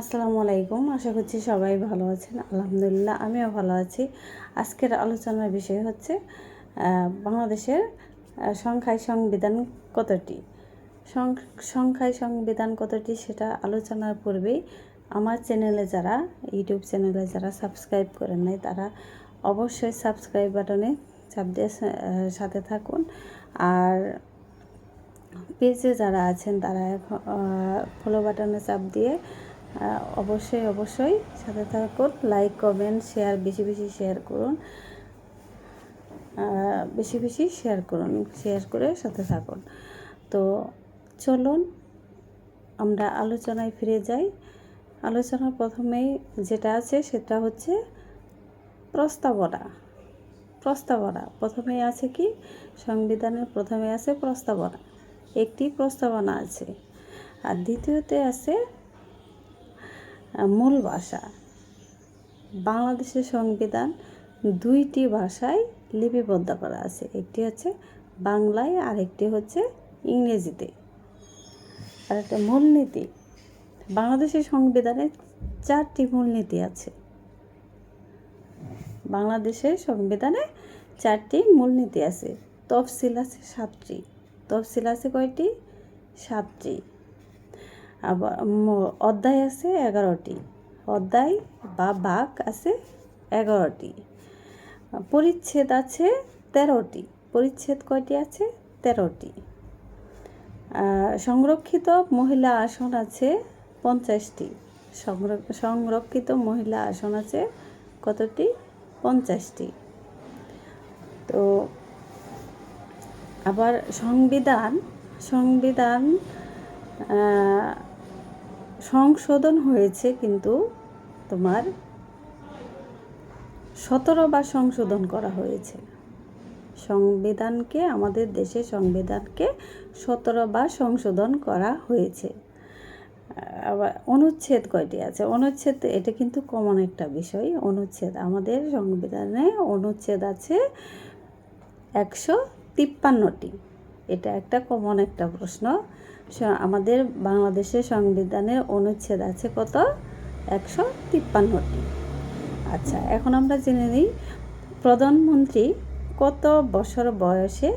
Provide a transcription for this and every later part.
আসসালামু আলাইকুম। আশা করছি সবাই ভালো আছেন। আলহামদুলিল্লাহ, আমিও ভালো আছি। আজকের আলোচনার বিষয় হচ্ছে বাংলাদেশের সংখ্যায় সংবিধান কতটি? সংখ্যায় সংবিধান কতটি সেটা আলোচনার পূর্বেই আমার চ্যানেলে যারা, ইউটিউব চ্যানেলে যারা সাবস্ক্রাইব করেন নাই, তারা অবশ্যই সাবস্ক্রাইব বাটনে চাপ দিয়ে সাথে থাকুন। আর পেজে যারা আছেন, তারা এখন ফলো বাটনে চাপ দিয়ে অবশ্যই অবশ্যই সাথে থাকুন লাইক কমেন্ট শেয়ার বেশি বেশি শেয়ার করুন। বেশি বেশি শেয়ার করুন শেয়ার করে সাথে থাকুন। তো চলুন, আমরা আলোচনায় ফিরে যাই। আলোচনার প্রথমেই যেটা আছে সেটা হচ্ছে প্রস্তাবনা। প্রস্তাবনা প্রথমে আছে কি? সংবিধানের প্রথমে আছে প্রস্তাবনা। একটি প্রস্তাবনা আছে। আর দ্বিতীয়তে আছে মূল ভাষা। বাংলাদেশের সংবিধান দুইটি ভাষায় লিপিবদ্ধ করা আছে। একটি হচ্ছে বাংলায় আর একটি হচ্ছে ইংরেজিতে। আর একটা মূলনীতি। বাংলাদেশের সংবিধানে চারটি মূলনীতি আছে। বাংলাদেশের সংবিধানে চারটি মূলনীতি আছে। তফসিল আছে সাতটি। তফসিল আছে কয়টি? সাতটি। আবার অধ্যায় আছে এগারোটি। অধ্যায় বা ভাগ আছে এগারোটি। পরিচ্ছেদ আছে তেরোটি। পরিচ্ছেদ কয়টি আছে? তেরোটি। সংরক্ষিত মহিলা আসন আছে পঞ্চাশটি। সংর- সংরক্ষিত মহিলা আসন আছে কতটি? পঞ্চাশটি। তো আবার সংবিধান সংবিধান সংশোধন হয়েছে কিন্তু তোমার সতেরো বার সংশোধন করা হয়েছে। সংবিধানকে, আমাদের দেশে সংবিধানকে সতেরো বার সংশোধন করা হয়েছে। আবার অনুচ্ছেদ কয়টি আছে? অনুচ্ছেদ, এটা কিন্তু কমন একটা বিষয়। অনুচ্ছেদ, আমাদের সংবিধানে অনুচ্ছেদ আছে একশো তিপ্পান্নটি। এটা একটা কমন একটা প্রশ্ন। আমাদের বাংলাদেশের সংবিধানের অনুচ্ছেদ আছে কত? একশো তিপ্পান্নটি। আচ্ছা এখন আমরা জেনে নিই, প্রধানমন্ত্রী কত বছর বয়সে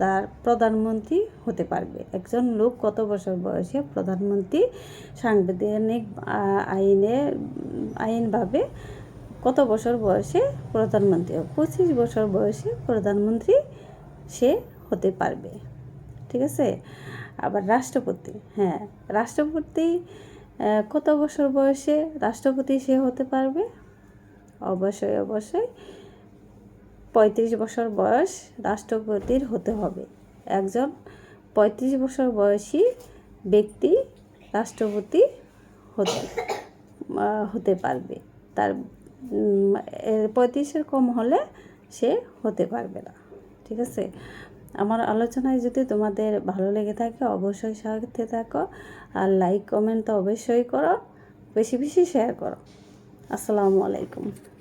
তার প্রধানমন্ত্রী হতে পারবে? একজন লোক কত বছর বয়সে প্রধানমন্ত্রী সাংবিধানিক আইনে, আইনভাবে কত বছর বয়সে প্রধানমন্ত্রী, পঁচিশ বছর বয়সে প্রধানমন্ত্রী সে হতে পারবে? ঠিক আছে? আবার রাষ্ট্রপতি হ্যাঁ রাষ্ট্রপতি কত বছর বয়সে রাষ্ট্রপতি সে হতে পারবে? অবশ্যই অবশ্যই। পঁয়ত্রিশ বছর বয়স রাষ্ট্রপতির হতে হবে। একজন পঁয়ত্রিশ বছর বয়সী ব্যক্তি রাষ্ট্রপতি হতে হতে পারবে। তার পঁয়ত্রিশের কম হলে সে হতে পারবে না। ঠিক আছে? আমার আলোচনায় যদি তোমাদের ভালো লেগে থাকে, অবশ্যই সাথে থাকো। আর লাইক কমেন্ট তো অবশ্যই করো। বেশি বেশি শেয়ার করো। আসসালামু আলাইকুম।